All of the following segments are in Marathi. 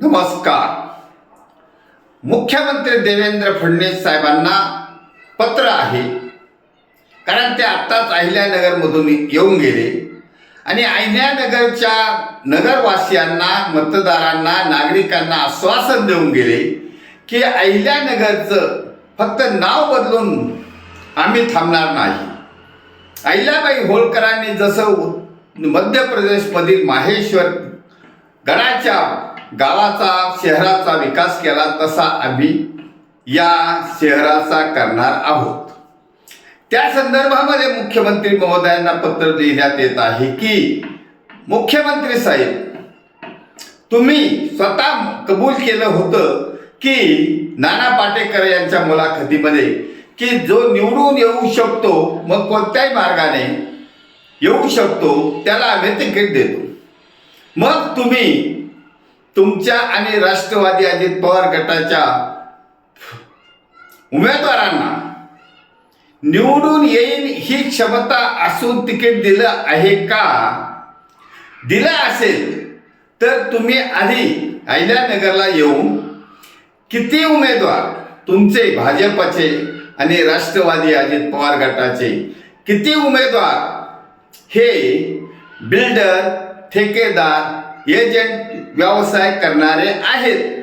नमस्कार. मुख्यमंत्री देवेंद्र फडणवीस साहेबांना पत्र आहे. कारण ते आत्ताच अहिल्यानगरमधून येऊन गेले. आणि अहिल्यानगरच्या नगरवासियांना मतदारांना नागरिकांना आश्वासन देऊन गेले की अहिल्यानगरचं फक्त नाव बदलून आम्ही थांबणार नाही. अहिल्याबाई होळकरांनी जसं मध्य प्रदेशमधील माहेश्वर गडाच्या गावाचा शहराचा विकास केला तसा आम्ही या शहराचा करणार आहोत. त्या संदर्भामध्ये मुख्यमंत्री महोदयांना पत्र देण्यात येत आहे की मुख्यमंत्री साहेब तुम्ही स्वतः कबूल केलं होतं की नाना पाटेकर यांच्या मुलाखतीमध्ये की जो निवडून येऊ शकतो मग कोणत्याही मार्गाने येऊ शकतो त्याला आम्ही तिकीट देतो. मग तुम्ही तुमच्या आणि राष्ट्रवादी अजित पवार गटाच्या उमेदवारांना निवडून येईल ही क्षमता असून तिकीट दिलं आहे का? दिलं असेल तर तुम्ही आधी अहिल्यानगरला येऊन किती उमेदवार तुमचे भाजपचे आणि राष्ट्रवादी अजित पवार गटाचे किती उमेदवार हे बिल्डर ठेकेदार एजंट व्यवसाय करणारे आहेत.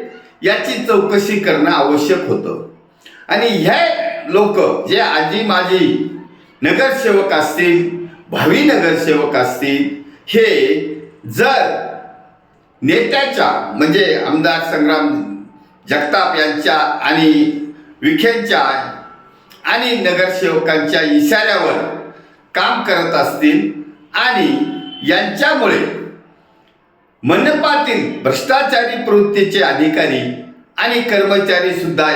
याची चौकशी करणं आवश्यक होतं. आणि हे लोक जे आजी माजी नगरसेवक असतील भावी नगरसेवक असतील हे जर नेत्याच्या म्हणजे आमदार संग्राम जगताप यांच्या आणि विखेंच्या आणि नगरसेवकांच्या इशाऱ्यावर काम करत असतील आणि यांच्यामुळे मनपातील भ्रष्टाचारी प्रवृत्तीचे अधिकारी आणि कर्मचारी सुद्धा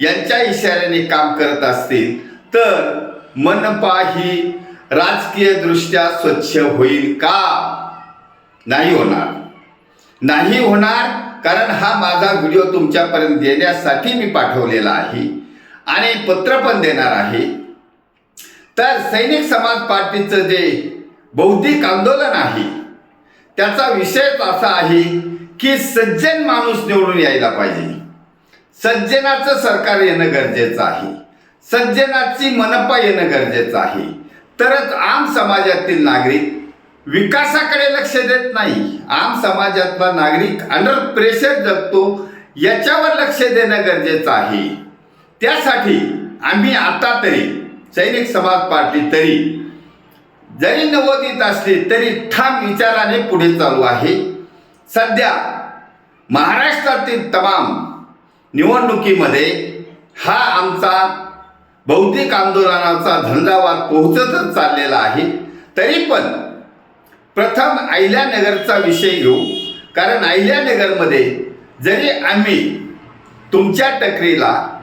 यांच्या इशाऱ्याने काम करत असतील तर मनपा ही राजकीय दृष्ट्या स्वच्छ होईल का? नाही होणार. नाही होणार कारण हा माझा व्हिडिओ तुमच्यापर्यंत देण्यासाठी मी पाठवलेला आहे आणि पत्र पण देणार आहे. तर सैनिक समाज पार्टीचं जे बौद्धिक आंदोलन आहे त्याचा विषयच असा आहे की सज्जन माणूस निवडून यायला पाहिजे. सज्जनाचं सरकार येणं गरजेचं आहे. सज्जनाची मनपा येणं गरजेचं आहे. तरच आम समाजातील नागरिक विकासाकडे लक्ष देत नाही. आम समाजातला नागरिक अंडर प्रेशर जगतो याच्यावर लक्ष देणं गरजेचं आहे. त्यासाठी आम्ही आता तरी सैनिक समाज पार्टी तरी जरी नवोदित असली तरी ठाम विचाराने पुढे चालू आहे. सध्या महाराष्ट्रातील तमाम निवडणुकीमध्ये हा आमचा बौद्धिक आंदोलनाचा धंदावाद पोहोचतच चाललेला आहे. तरी पण प्रथम अहिल्यानगरचा विषय घेऊ. कारण अहिल्यानगरमध्ये जरी आम्ही तुमच्या टकरीला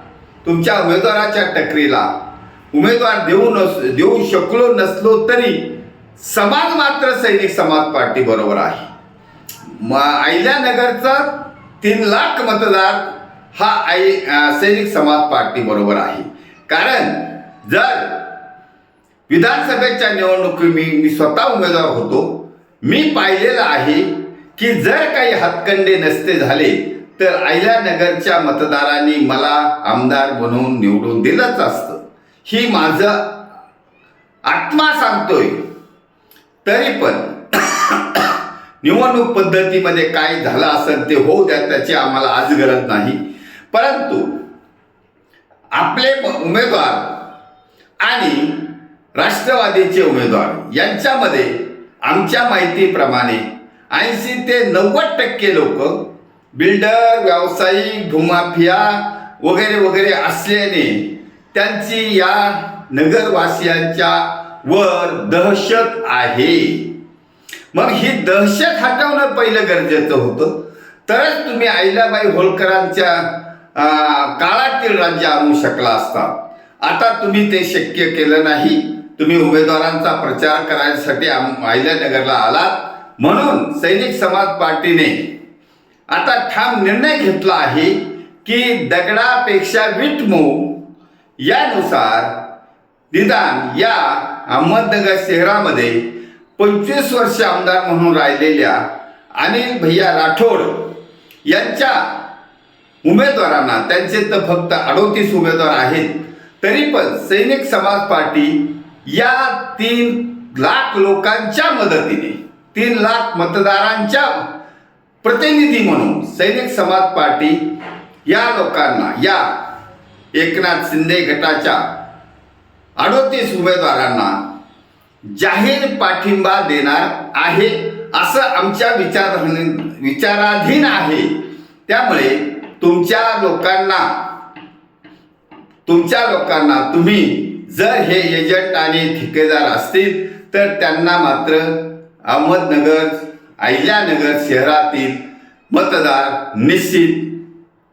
तुमच्या उमेदवाराच्या टकरीला उमेदवार देऊ नस देऊ शकलो नसलो तरी समाज मात्र सैनिक समाज पार्टी बरोबर आहे. म अहिल्यानगरचा तीन लाख मतदार हा आई सैनिक समाज पार्टी बरोबर आहे. कारण जर विधानसभेच्या निवडणुकी मी मी स्वतः उमेदवार होतो मी पाहिलेलं आहे की जर काही हातकंडे नसते झाले तर अहिल्यानगरच्या मतदारांनी मला आमदार बनवून निवडून दिलंच असतं. ही माझं आत्मा सांगतोय. तरी पण निवडणूक पद्धतीमध्ये काय झालं असेल ते होऊ द्या त्याची आम्हाला आज गरज नाही. परंतु आपले उमेदवार आणि राष्ट्रवादीचे उमेदवार यांच्यामध्ये आमच्या माहितीप्रमाणे ऐंशी ते नव्वद टक्के लोक बिल्डर व्यावसायिक भूमाफिया वगैरे वगैरे असल्याने त्यांची या नगरवासियांच्या वर दहशत आहे. मग ही दहशत हटवणं पहिलं गरजेचं होतं. तरच तुम्ही अहिल्याबाई होळकरांच्या काळातील राज्य आणू शकला असता. आता तुम्ही ते शक्य केलं नाही. तुम्ही उमेदवारांचा प्रचार करायसाठी आहिल्यानगरला अहिल्यानगरला आलात. म्हणून सैनिक समाज पार्टीने आता ठाम निर्णय घेतला आहे की दगडापेक्षा विटमू यानुसार निदान या अहमदनगर शहरामध्ये पंचवीस वर्ष आमदार म्हणून राहिलेल्या अनिल भैया राठोड यांच्या उमेदवारांना त्यांचे तर फक्त अडोतीस उमेदवार आहेत तरी पण सैनिक समाज पार्टी या तीन लाख लोकांच्या मदतीने तीन लाख मतदारांच्या प्रतिनिधी म्हणून सैनिक समाज पार्टी या लोकांना या एकनाथ शिंदे गटाच्या अडोतीस उमेदवारांना जाहीर पाठिंबा देणार आहे असं आमच्या विचार विचाराधीन आहे. त्यामुळे तुमच्या लोकांना तुमच्या लोकांना तुम्ही जर हे एजंट आणि ठेकेदार असतील तर त्यांना मात्र अहमदनगर अहिल्यानगर शहरातील मतदार निश्चित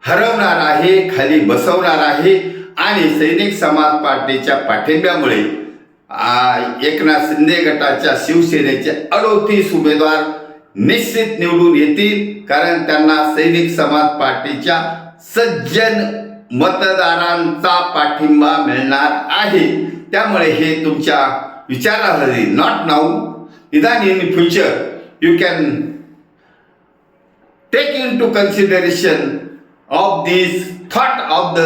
हरवणार आहे खाली बसवणार आहे आणि सैनिक समाज पार्टीच्या पाठिंब्यामुळे एकनाथ शिंदे गटाच्या शिवसेनेचे अडोतीस उमेदवार निश्चित निवडून येतील कारण त्यांना सैनिक समाज पार्टीच्या सज्जन मतदारांचा पाठिंबा मिळणार आहे. त्यामुळे हे तुमच्या विचारासाठी नॉट नाऊ निदान in future you can take into consideration of this thought of the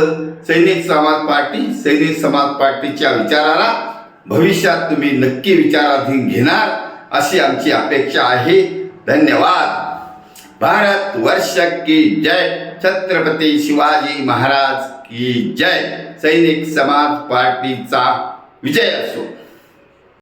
Sainik Samaj Party सैनिक समाज पार्टीच्या विचाराला भविष्यात तुम्ही नक्की विचाराधीन घेणार अशी आमची अपेक्षा आहे. धन्यवाद. भारत वर्ष की जय. छत्रपती शिवाजी महाराज की जय. सैनिक समाज पार्टीचा विजय असो.